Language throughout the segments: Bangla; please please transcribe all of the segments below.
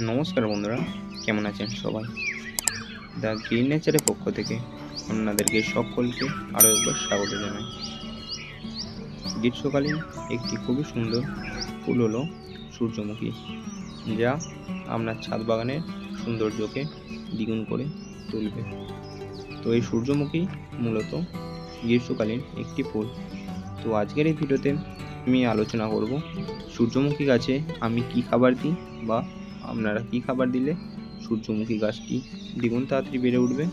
নমস্কার বন্ধুরা, কেমন আছেন সবাই? দ্য গ্রিন নেচারের পক্ষ থেকে আপনাদেরকে সকলকে আরও একবার স্বাগত জানাই। গ্রীষ্মকালীন একটি খুবই সুন্দর ফুল হলো সূর্যমুখী, যা আপনার ছাদ বাগানের সৌন্দর্যকে দ্বিগুণ করে তুলবে। তো এই সূর্যমুখী মূলত গ্রীষ্মকালীন একটি ফুল। তো আজকের এই ভিডিওতে আমি আলোচনা করব সূর্যমুখী গাছে আমি কি খাবার দিই বা আপনারা কি খাবার দিলে সূর্যমুখী গাছটি দ্বিগুণ তাড়াতাড়ি বেড়ে উঠবে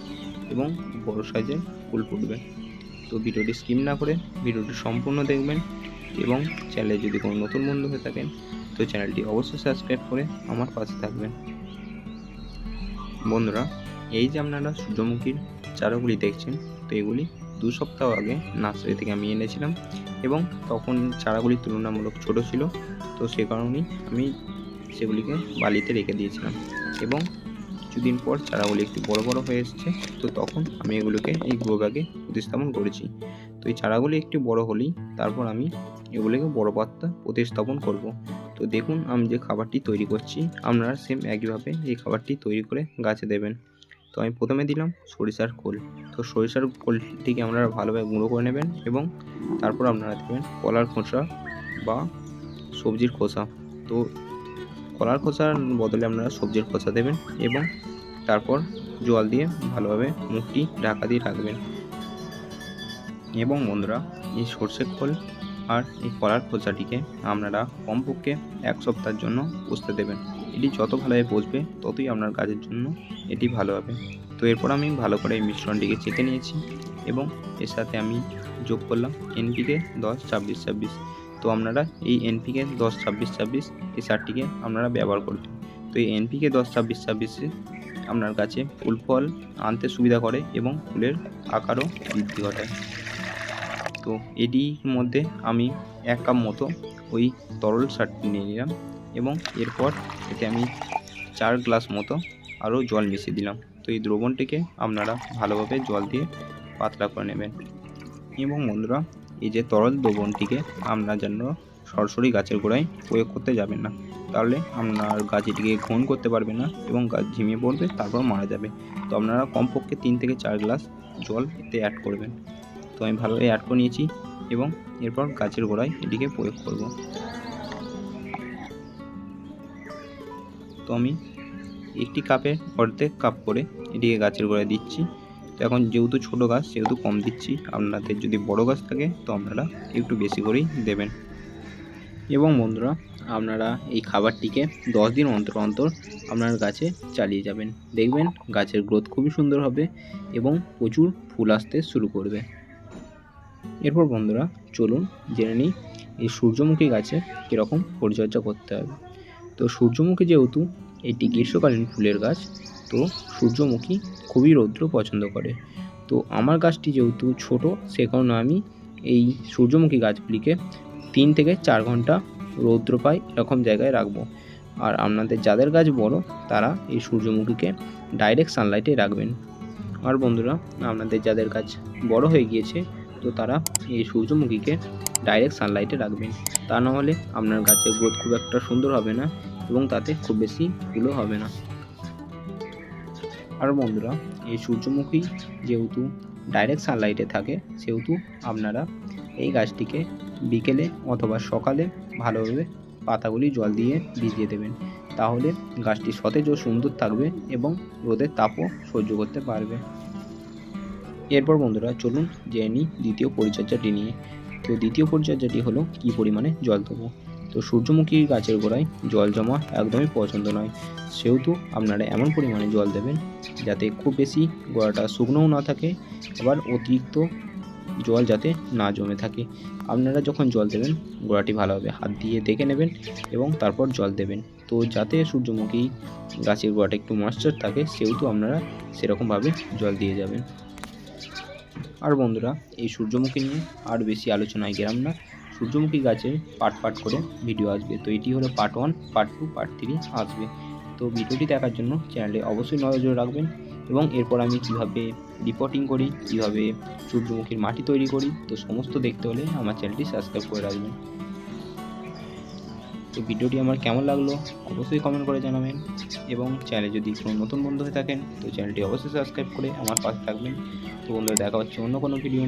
এবং বড় সাইজে ফুল ফুটবে? তো ভিডিওটি স্কিম না করে ভিডিওটি সম্পূর্ণ দেখবেন এবং চ্যানেলে যদি কোনো নতুন বন্ধু হয়ে থাকেন, তো চ্যানেলটি অবশ্যই সাবস্ক্রাইব করে আমার পাশে থাকবেন। বন্ধুরা, এই যে আপনারা সূর্যমুখীর চারাগুলি দেখছেন, তো এগুলি দু সপ্তাহ আগে নার্সারি থেকে আমি এনেছিলাম এবং তখন চারাগুলি তুলনামূলক ছোট ছিল, তো সে কারণেই আমি সেগুলিকে বালিতে রেখে দিয়েছিলাম। এবং কিছুদিন পর চারাগুলি একটু বড় বড় হয়ে এসেছে, তো তখন আমি এগুলোকে এই গ্রো ব্যাগে প্রতিস্থাপন করেছি। তো এই চারাগুলি একটু বড় হলেই তারপর আমি এগুলোকে বড় পাত্তা প্রতিস্থাপন করব। তো দেখুন আমি যে খাবারটি তৈরি করছি, আপনারা সেম একইভাবে এই খাবারটি তৈরি করে গাছে দেবেন। তো আমি প্রথমে দিলাম সরিষার খোল। তো সরিষার খোলটিকে আপনারা ভালোভাবে গুঁড়ো করে নেবেন এবং তারপর আপনারা দেবেন কলার খোসা বা সবজির খোসা। তো কলার খোসার বদলে আপনারা সবজির খোসা দেবেন এবং তারপর জল দিয়ে ভালোভাবে মুখটি ঢাকা দিয়ে রাখবেন। এবং বন্ধুরা, এই সর্ষের খোল আর এই কলার খোসাটিকে আপনারা কমপক্ষে এক সপ্তাহের জন্য পুষতে দেবেন। এটি যত ভালোভাবে পুষবে ততই আপনার গাছের জন্য এটি ভালো হবে। তো এরপর আমি ভালো করে এই মিশ্রণটিকে চেকে নিয়েছি এবং এর সাথে আমি যোগ করলাম এনপিকে দশ, ছাব্বিশ ছাব্বিশ। তো আপনারা এই এনপিকে দশ ছাব্বিশ ছাব্বিশ এই সারটিকে আপনারা ব্যবহার করবেন তো এই এনপিকে দশ ছাব্বিশ ছাব্বিশে আপনার কাছে ফুল ফল আনতে সুবিধা করে এবং ফুলের আকারও বৃদ্ধি ঘটায়। তো এটির মধ্যে আমি এক কাপ মতো ওই তরল সারটি নিয়ে নিলাম এবং এরপর এতে আমি চার গ্লাস মতো আরও জল মিশিয়ে দিলাম। তো এই দ্রবণটিকে আপনারা ভালোভাবে জল দিয়ে পাতলা করে নেবেন। এবং বন্ধুরা এই যে তরল দ্রবণটিকে আপনার যেন সরাসরি গাছের গোড়ায় প্রয়োগ করতে যাবেন না। তাহলে আপনার গাছ এটিকে ঘন করতে পারবে না এবং গাছ ঝিমিয়ে পড়বে, তারপর মারা যাবে। তো আপনারা কমপক্ষে তিন থেকে চার গ্লাস জল এতে অ্যাড করবেন। তো আমি ভালোভাবে অ্যাড করে নিয়েছি এবং এরপর গাছের গোড়ায় এটিকে প্রয়োগ করব। তো আমি একটি কাপে অর্ধেক কাপ করে এটিকে গাছের গোড়ায় দিচ্ছি। তো এখন যেহেতু ছোটো গাছ, সেহেতু কম দিচ্ছি। আপনাদের যদি বড় গাছ থাকে, তো আপনারা একটু বেশি করেই দেবেন। এবং বন্ধুরা, আপনারা এই খাবারটিকে দশ দিন অন্তর অন্তর আপনার গাছে চালিয়ে যাবেন। দেখবেন গাছের গ্রোথ খুবই সুন্দর হবে এবং প্রচুর ফুল আসতে শুরু করবে। এরপর বন্ধুরা, চলুন জেনে নিই এই সূর্যমুখী গাছে কীরকম পরিচর্যা করতে হবে। তো সূর্যমুখী যেহেতু, এটি গ্রীষ্মকালীন ফুলের গাছ তো সূর্যমুখী খুবই রৌদ্র পছন্দ করে। তো আমার গাছটি যেহেতু ছোট, সে কারণে আমি এই সূর্যমুখী গাছগুলিকে তিন থেকে চার ঘণ্টা রৌদ্র পায় এরকম জায়গায় রাখব। আর আপনাদের যাদের গাছ বড়, তারা এই সূর্যমুখীকে ডাইরেক্ট সানলাইটে রাখবেন। আর বন্ধুরা, আপনাদের যাদের গাছ বড় হয়ে গিয়েছে, তো তারা এই সূর্যমুখীকে ডাইরেক্ট সানলাইটে রাখবেন। তা না হলে আপনার গাছের গ্রোথ খুব একটা সুন্দর হবে না এবং তাতে খুব বেশি ফুলও হবে না। আর বন্ধুরা, এই সূর্যমুখী যেহেতু ডাইরেক্ট সানলাইটে থাকে, সেহেতু আপনারা এই গাছটিকে বিকেলে অথবা সকালে ভালোভাবে পাতাগুলি জল দিয়ে ভিজিয়ে দেবেন। তাহলে গাছটি সতেজ ও সুন্দর থাকবে এবং রোদের তাপও সহ্য করতে পারবে। এরপর বন্ধুরা, চলুন জেনে নিই দ্বিতীয় পরিচর্যাটি নিয়ে। তো দ্বিতীয় পরিচর্যাটি হলো, কী পরিমাণে জল দেবো? তো সূর্যমুখী গাছের গোড়ায় জল জমা একদমই পছন্দ নয়। সেহেতু আপনারা এমন পরিমাণে জল দেবেন যাতে খুব বেশি গোড়াটা শুকনোও না থাকে, আবার অতিরিক্ত জল যাতে না জমে থাকে। আপনারা যখন জল দেবেন, গোড়াটি ভালোভাবে হাত দিয়ে দেখে নেবেন এবং তারপর জল দেবেন। তো যাতে সূর্যমুখী গাছের গোড়াটা একটু ময়েশ্চার থাকে, সেহেতু আপনারা সেরকমভাবে জল দিয়ে যাবেন। আর বন্ধুরা, এই সূর্যমুখী নিয়ে আর বেশি আলোচনায় গেলাম না। সূর্যমুখী গাছে পার্ট পার্ট করে ভিডিও আসবে। তো এটি হলো part one part two part three আসবে। তো ভিডিওটি দেখার জন্য চ্যানেলে অবশ্যই নজর রাখবেন এবং এরপর আমি কীভাবে রিপোর্টিং করি, কীভাবে সূর্যমুখীর মাটি তৈরি করি, তো সমস্ত দেখতে হলে আমার চ্যানেলটি সাবস্ক্রাইব করে রাখবেন। তো ভিডিওটি আমার কেমন লাগল অবশ্যই কমেন্ট করে জানাবেন এবং চ্যানেলে যদি কোনো নতুন বন্ধু হয়ে থাকেন, তো চ্যানেলটি অবশ্যই সাবস্ক্রাইব করে আমার পাশে থাকবেন। তো বন্ধুরা, দেখা হচ্ছে অন্য কোনো ভিডিও